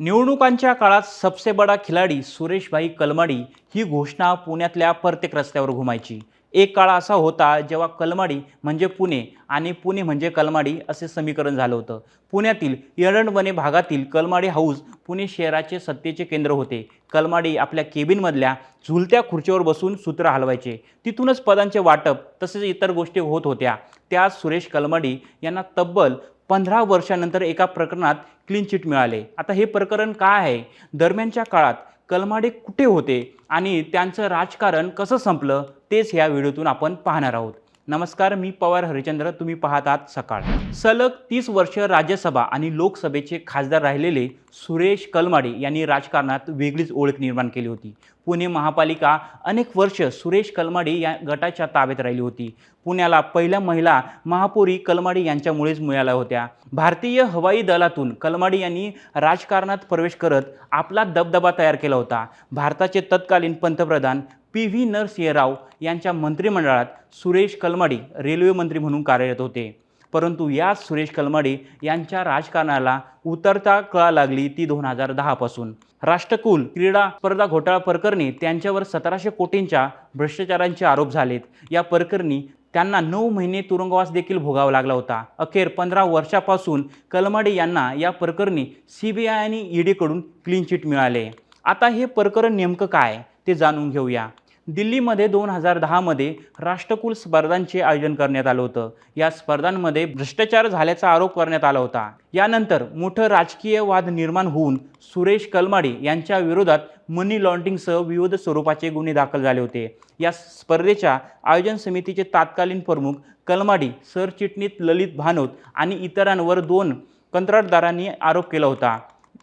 निवडणुकांच्या काळात सबसे बडा खिलाडी सुरेशभाई कलमाडी ही घोषणा पुण्यातल्या प्रत्येक रस्त्यावर घुमायची. एक काळ असा होता जेव्हा कलमाडी म्हणजे पुणे आणि पुणे म्हणजे कलमाडी असे समीकरण झालं होतं. पुण्यातील येरंडवणे भागातील कलमाडी हाऊस पुणे शहराचे सत्तेचे केंद्र होते. कलमाडी आपल्या केबिनमधल्या झुलत्या खुर्चीवर बसून सूत्र हलवायचे. तिथूनच पदांचे वाटप तसेच इतर गोष्टी होत होत्या. त्या सुरेश कलमाडी यांना तब्बल पंधरा वर्षानंतर एका प्रकरणात क्लीन चिट मिळाले. आता हे प्रकरण काय आहे? दरम्यानच्या काळात कलमाडे कुठे होते? आणि त्यांचं राजकारण कसं संपलं? तेच ह्या व्हिडिओतून आपण पाहणार आहोत. नमस्कार मी पवार हरिचंद्र. तुम्ही पाहत आहात सकाळ. सलग तीस वर्ष राज्यसभा आणि लोकसभेचे खासदार राहिलेले सुरेश कलमाडे यांनी राजकारणात वेगळीच ओळख निर्माण केली होती. पुणे महापालिका अनेक वर्ष सुरेश कलमाडे या गटाच्या ताब्यात राहिली होती. पुण्याला पहिल्या महिला महापौरी कलमाडी यांच्यामुळेच मिळाल्या होत्या. भारतीय हवाई दलातून कलमाडी यांनी राजकारणात प्रवेश करत आपला दबदबा तयार केला होता. भारताचे तत्कालीन पंतप्रधान पी व्ही नरसिंहराव यांच्या मंत्रिमंडळात सुरेश कलमाडी रेल्वे मंत्री म्हणून कार्यरत होते. परंतु याच सुरेश कलमाडी यांच्या राजकारणाला उतरता कळा लागली ती दोन हजार दहापासून राष्ट्रकुल क्रीडा स्पर्धा घोटाळा प्रकरणी त्यांच्यावर सतराशे कोटींच्या भ्रष्टाचारांचे आरोप झालेत. या प्रकरणी त्यांना नऊ महिने तुरुंगवास देखील भोगावा लागला होता. अखेर पंधरा वर्षापासून कलमाडे यांना या प्रकरणी सी बी आय आणि ईडीकडून क्लीन चिट मिळाले. आता हे प्रकरण नेमकं काय? ते जाणून घेऊया. दिल्लीमध्ये दोन हजार दहामध्ये राष्ट्रकुल स्पर्धांचे आयोजन करण्यात आलं होतं. या स्पर्धांमध्ये भ्रष्टाचार झाल्याचा आरोप करण्यात आला होता. यानंतर मोठं राजकीय वाद निर्माण होऊन सुरेश कलमाडी यांच्या विरोधात मनी लॉन्ड्रिंगसह विविध स्वरूपाचे गुन्हे दाखल झाले होते. या स्पर्धेच्या आयोजन समितीचे तत्कालीन प्रमुख कलमाडी सरचिटणीस ललित भानोत आणि इतरांवर दोन कंत्राटदारांनी आरोप केला होता.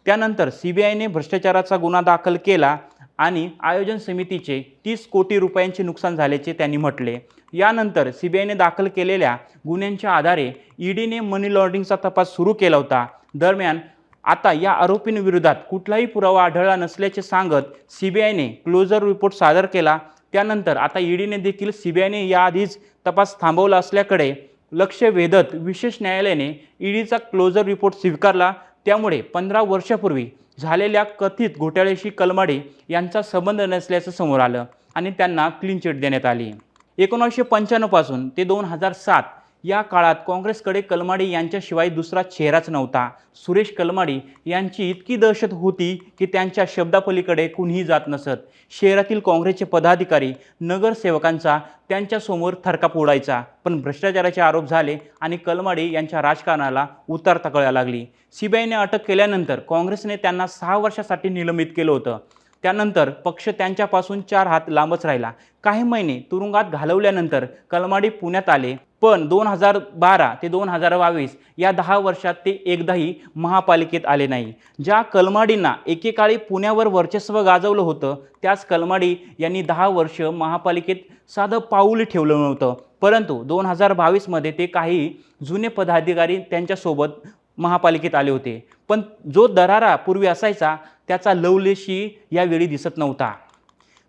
त्यानंतर सी बी आयने भ्रष्टाचाराचा गुन्हा दाखल केला. आणि आयोजन समितीचे तीस कोटी रुपयांचे नुकसान झाल्याचे त्यांनी म्हटले. यानंतर सी बी आयने दाखल केलेल्या गुन्ह्यांच्या आधारे ईडीने मनी लॉन्ड्रिंगचा तपास सुरू केला होता. दरम्यान आता या आरोपींविरोधात कुठलाही पुरावा आढळला नसल्याचे सांगत सी बी आयने क्लोजर रिपोर्ट सादर केला. त्यानंतर आता ईडीने देखील सी बी आयने याआधीच तपास थांबवला असल्याकडे लक्ष वेधत विशेष न्यायालयाने ईडीचा क्लोजर रिपोर्ट स्वीकारला. त्यामुळे पंधरा वर्षापूर्वी झालेल्या कथित घोटाळ्याशी कलमाडे यांचा संबंध नसल्याचं समोर आलं आणि त्यांना क्लीन चिट देण्यात आली. एकोणीसशे पंच्याण्णवपासून ते दोन हजार सात या काळात काँग्रेसकडे कलमाडी यांच्याशिवाय दुसरा चेहराच नव्हता. सुरेश कलमाडी यांची इतकी दहशत होती की त्यांच्या शब्दापलीकडे कुणीही जात नसत. शहरातील काँग्रेसचे पदाधिकारी नगरसेवकांचा त्यांच्यासमोर थरकाप उडायचा. पण भ्रष्टाचाराचे आरोप झाले आणि कलमाडी यांच्या राजकारणाला उतार कळायला लागली. सीबीआयने अटक केल्यानंतर काँग्रेसने त्यांना सहा वर्षासाठी निलंबित केलं होतं. त्यानंतर पक्ष त्यांच्यापासून चार हात लांबच राहिला. काही महिने तुरुंगात घालवल्यानंतर कलमाडी पुण्यात आले. पण दोन हजार बारा ते दोन हजार बावीस या दहा वर्षात ते एकदाही महापालिकेत आले नाही. ज्या कलमाडींना एकेकाळी पुण्यावर वर्चस्व गाजवलं होतं त्याच कलमाडी यांनी दहा वर्ष महापालिकेत साधं पाऊल ठेवलं नव्हतं. परंतु दोन हजार बावीसमध्ये ते काही जुने पदाधिकारी त्यांच्यासोबत महापालिकेत आले होते. पण जो दरारा पूर्वी असायचा त्याचा लवलेशी यावेळी दिसत नव्हता.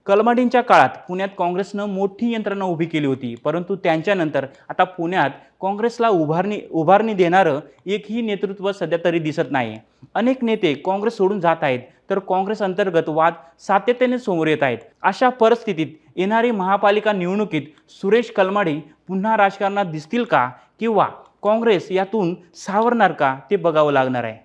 कलमाडींच्या काळात पुण्यात काँग्रेसनं मोठी यंत्रणा उभी केली होती. परंतु त्यांच्यानंतर आता पुण्यात काँग्रेसला उभारणी उभारणी देणारं एकही नेतृत्व सध्या तरी दिसत नाही अनेक नेते काँग्रेस सोडून जात आहेत तर काँग्रेस अंतर्गत वाद सातत्याने समोर येत आहेत. अशा परिस्थितीत येणारी महापालिका निवडणुकीत सुरेश कलमाडी पुन्हा राजकारणात दिसतील का? किंवा काँग्रेस यातून सावरणार का? ते बघावं लागणार आहे.